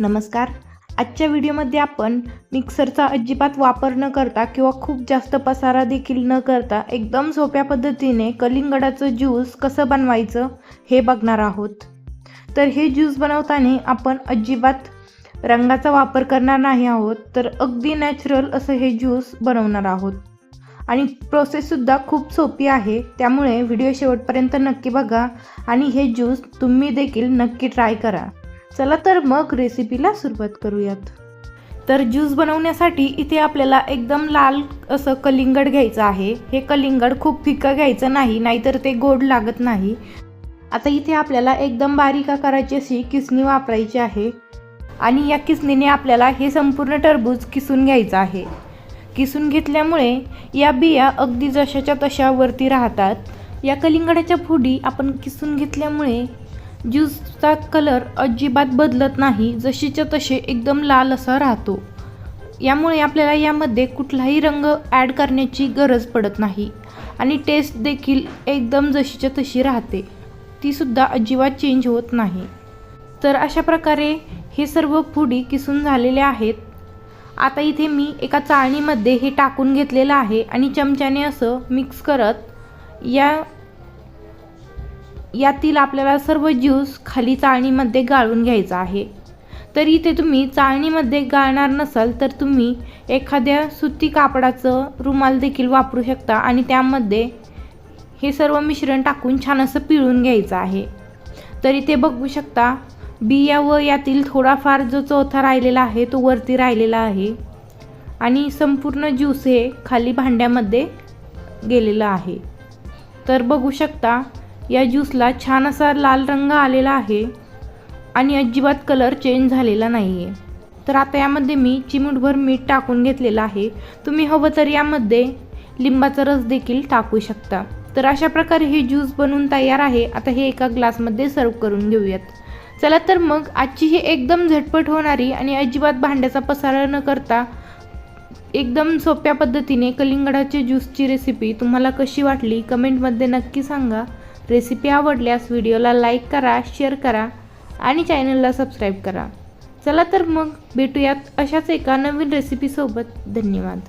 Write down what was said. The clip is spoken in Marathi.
नमस्कार. आजच्या व्हिडिओमध्ये आपण मिक्सरचा अजिबात वापर न करता किंवा खूप जास्त पसारा देखील न करता एकदम सोप्या पद्धतीने कलिंगडाचं ज्यूस कसं बनवायचं हे बघणार आहोत. तर हे ज्यूस बनवताना आपण अजिबात रंगाचा वापर करणार नाही आहोत तर अगदी नॅचरल असं हे ज्यूस बनवणार आहोत. आणि प्रोसेससुद्धा खूप सोपी आहे त्यामुळे व्हिडिओ शेवटपर्यंत नक्की बघा आणि हे ज्यूस तुम्ही देखील नक्की ट्राय करा. चला तर मग रेसिपीला सुरुवात करूयात. तर ज्यूस बनवण्यासाठी इथे आपल्याला एकदम लाल असं कलिंगड घ्यायचं आहे. हे कलिंगड खूप फिकं घ्यायचं नाही नाहीतर ते गोड लागत नाही. आता इथे आपल्याला एकदम बारीक आकाराची अशी किसणी वापरायची आहे. आणि या किसणीने आपल्याला हे संपूर्ण टरबूज किसून घ्यायचं आहे. किसून घेतल्यामुळे या बिया अगदी जशाच्या तशा वरती राहतात. या कलिंगडाच्या फुडी आपण किसून घेतल्यामुळे ज्यूसचा कलर अजिबात बदलत नाही जशीच्या तसे एकदम लाल असा राहतो. यामुळे आपल्याला यामध्ये कुठलाही रंग ॲड करण्याची गरज पडत नाही. आणि टेस्ट देखील एकदम जशीच्या तशी राहते. तीसुद्धा अजिबात चेंज होत नाही. तर अशा प्रकारे हे सर्व फुडी किसून झालेले आहेत. आता इथे मी एका चाळणीमध्ये हे टाकून घेतलेलं आहे आणि चमच्याने असं मिक्स करत या यातील आपल्याला सर्व ज्यूस खाली चाळणीमध्ये गाळून घ्यायचा आहे. तर इथे तुम्ही चाळणीमध्ये गाळणार नसाल तर तुम्ही एखाद्या सुती कापडाचं रुमाल देखील वापरू शकता आणि त्यामध्ये हे सर्व मिश्रण टाकून छान असं पिळून घ्यायचं आहे. तर इथे बघू शकता बिया व यातील थोडाफार जो चौथा राहिलेला आहे तो वरती राहिलेला आहे आणि संपूर्ण ज्यूस हे खाली भांड्यामध्ये गेलेलं आहे. तर बघू शकता या ज्यूसला छान असा लाल रंग आलेला आहे आणि अजिबात कलर चेंज झालेला नाही आहे तर आता यामध्ये मी चिमूटभर मीठ टाकून घेतलेलं आहे. तुम्ही हवं तर यामध्ये लिंबाचा रस देखील टाकू शकता. तर अशा प्रकारे हे ज्यूस बनवून तयार आहे. आता हे एका ग्लासमध्ये सर्व करून घेऊयात. चला तर मग आजची ही एकदम झटपट होणारी आणि अजिबात भांड्याचा पसारा न करता एकदम सोप्या पद्धतीने कलिंगडाच्या ज्यूसची रेसिपी तुम्हाला कशी वाटली कमेंटमध्ये नक्की सांगा. रेसिपी आवडल्यास व्हिडिओला लाईक करा शेअर करा आणि चॅनलला सबस्क्राईब करा. चला तर मग भेटूयात अशाच एका नवीन रेसिपीसोबत. धन्यवाद.